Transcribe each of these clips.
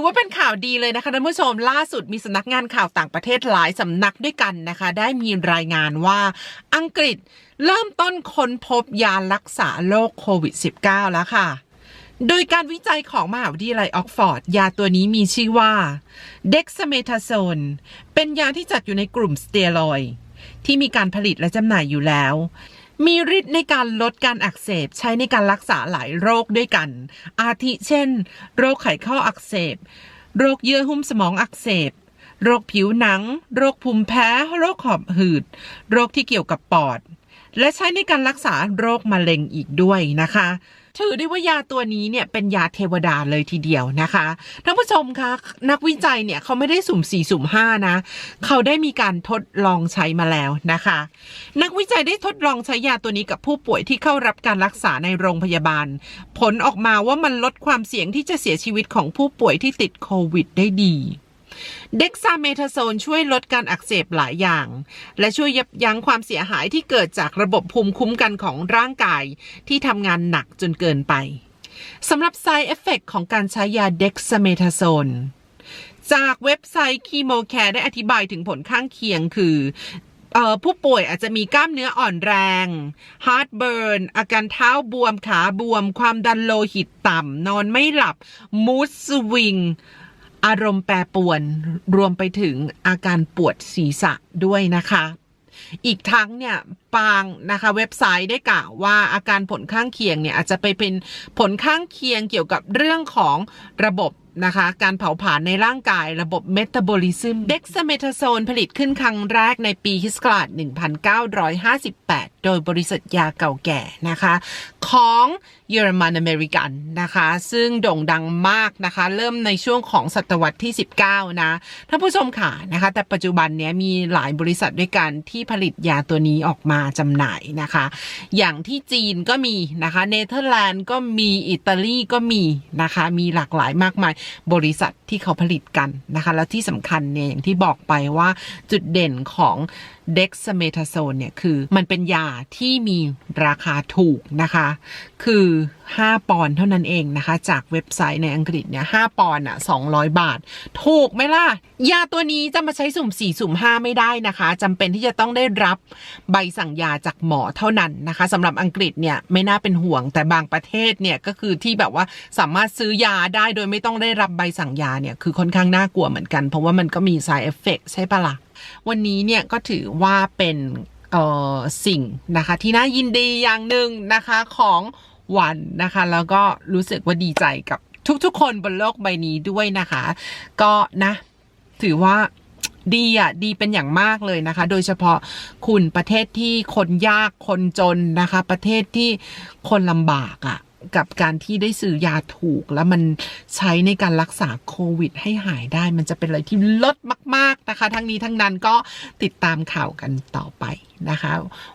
อว่าเป็นข่าวดีเลยนะคะท่านผู้ชมล่าสุดมีสำนักงานข่าวต่างประเทศหลายสำนักด้วยกันนะคะ ได้มีรายงานว่าอังกฤษเริ่มต้นค้นพบยารักษาโรคโควิด -19 แล้วค่ะ โดยการวิจัยของมหาวิทยาลัยออกฟอร์ด ยาตัวนี้มีชื่อว่าเด็กซเมทาโซนเป็นยาที่จัดอยู่ในกลุ่มสเตียรอยที่มีการผลิตและจำหน่ายอยู่แล้ว มีฤทธิ์ในการลดการอักเสบใช้ในการรักษาหลายโรคด้วยกัน อาทิเช่น โรคไขข้ออักเสบ โรคเยื่อหุ้มสมองอักเสบ โรคผิวหนัง โรคภูมิแพ้ โรคหอบหืด โรคที่เกี่ยวกับปอด และใช้ในการรักษาโรคมะเร็งอีกด้วยนะคะ ถือได้ว่ายาตัวนี้เนี่ยเป็นยาเทวดาเลยทีเดียวนะคะท่านผู้ชมคะนักวิจัยเนี่ยเขาไม่ได้สุ่มสี่สุ่มห้านะ เขาได้มีการทดลองใช้มาแล้วนะคะ นักวิจัยได้ทดลองใช้ยาตัวนี้กับผู้ป่วยที่เข้ารับการรักษาในโรงพยาบาล ผลออกมาว่ามันลดความเสี่ยงที่จะเสียชีวิตของผู้ป่วยที่ติดโควิดได้ดี เด็กซาเมทาโซนช่วยลดการอักเสบหลายอย่าง และช่วยยับยั้งความเสียหายที่เกิดจากระบบภูมิคุ้มกันของร่างกายที่ทำงานหนักจนเกินไปสำหรับ side effect ของการใช้ยาเด็กซาเมทาโซนจากเว็บไซต์คีโมแคร์ได้อธิบายถึงผลข้างเคียงคือผู้ป่วยอาจจะมีกล้ามเนื้ออ่อนแรง ฮาร์ดเบิร์น อาการเท้าบวม ขาบวม ความดันโลหิตต่ำ นอนไม่หลับ มูดสวิง อารมณ์แปรปวนรวมไปถึงอาการปวดศีรษะด้วยนะคะ อีกทั้งเนี่ยปางนะคะ เว็บไซต์ได้กล่าวว่าอาการผลข้างเคียงเนี่ยอาจจะไปเป็นผลข้างเคียงเกี่ยวกับเรื่องของระบบนะคะการเผาผลาญในร่างกายระบบเมตาบอลิซึมเด็กซาเมทาโซนผลิตขึ้นครั้งแรกในปีคิสต์ศักราช1958โดยบริษัทยาเก่าแก่นะคะ ของเยอรมันอเมริกันนะคะ ซึ่งโด่งดังมากนะคะ เริ่มในช่วงของศตวรรษที่ 19 นะท่านผู้ชมค่ะนะคะ แต่ปัจจุบันเนี้ยมีหลายบริษัทด้วยกันที่ผลิตยาตัวนี้ออกมาจำหน่ายนะคะ อย่างที่จีนก็มีนะคะเนเธอร์แลนด์ก็มีอิตาลีก็มีนะคะ มีหลากหลายมากมายบริษัทที่เขาผลิตกันนะคะ แล้วที่สำคัญเนี่ยอย่างที่บอกไปว่าจุดเด่นของเด็กซเมทาโซนเนี่ยคือมันเป็นยาที่มีราคาถูกนะคะ คือ 5 ปอนด์เท่านั้นเองนะคะ จากเว็บไซต์ในอังกฤษเนี่ย5ปอนด์อะ200 บาท ถูกไหมล่ะ ยาตัวนี้จะมาใช้สุ่ม 4 สุ่ม 5 ไม่ได้นะคะจำเป็นที่จะต้องได้รับใบสั่งยาจากหมอเท่านั้นนะคะสำหรับอังกฤษเนี่ยไม่น่าเป็นห่วงแต่บางประเทศเนี่ยก็คือที่แบบว่าสามารถซื้อยาได้โดยไม่ต้องได้รับใบสั่งยาเนี่ยคือค่อนข้างน่ากลัวเหมือนกัน เพราะว่ามันก็มี side effect ใช่ปะล่ะ วันนี้เนี่ยก็ถือว่าเป็นเอ่อสิ่งนะคะที่น่ายินดีอย่างหนึ่งนะคะของวันนะคะ แล้วก็รู้สึกว่าดีใจกับทุกๆคนบนโลกใบนี้ด้วยนะคะ ก็นะ ถือว่าดีอะดีเป็นอย่างมากเลยนะคะ โดยเฉพาะคุณประเทศที่คนยากคนจนนะคะ ประเทศที่คนลำบากอะ กับการที่ได้ซื้อยาถูก แล้วมันใช้ในการรักษาโควิด ให้หายได้ มันจะเป็นอะไรที่ลดมาก ๆนะคะ ทั้งนี้ทั้งนั้นก็ติดตามข่าวกันต่อไปนะคะ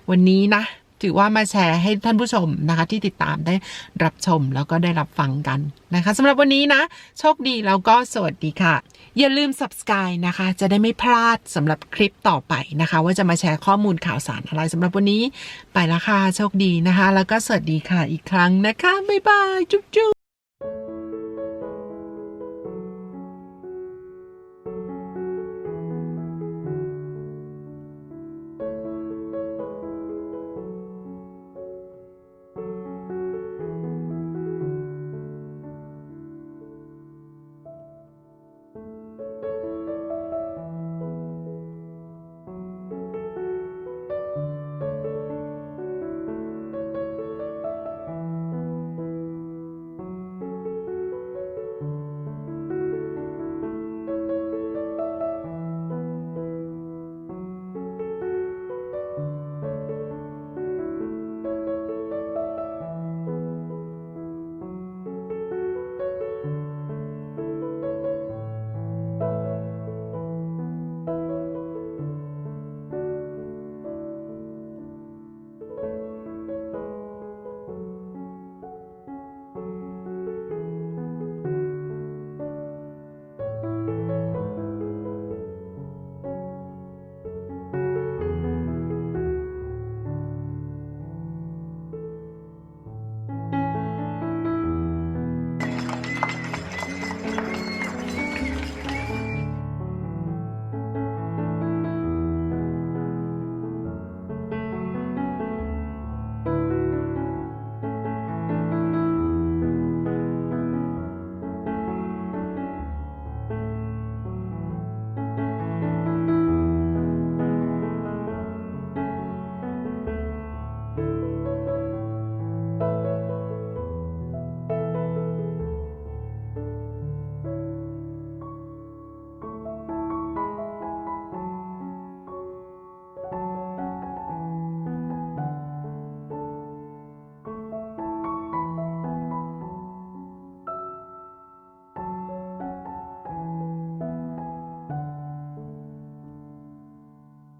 วันนี้นะ ถือว่ามาแชร์ให้ท่านผู้ชมนะคะ ที่ติดตามได้รับชมแล้วก็ได้รับฟังกันนะคะสำหรับวันนี้นะ โชคดีแล้วก็สวัสดีค่ะ อย่าลืม subscribe นะคะ จะได้ไม่พลาดสำหรับคลิปต่อไปนะคะ ว่าจะมาแชร์ข้อมูลข่าวสารอะไรสำหรับวันนี้ ไปละค่ะโชคดีนะคะ แล้วก็สวัสดีค่ะอีกครั้งนะคะบ๊ายบายจุ๊บจุ๊บ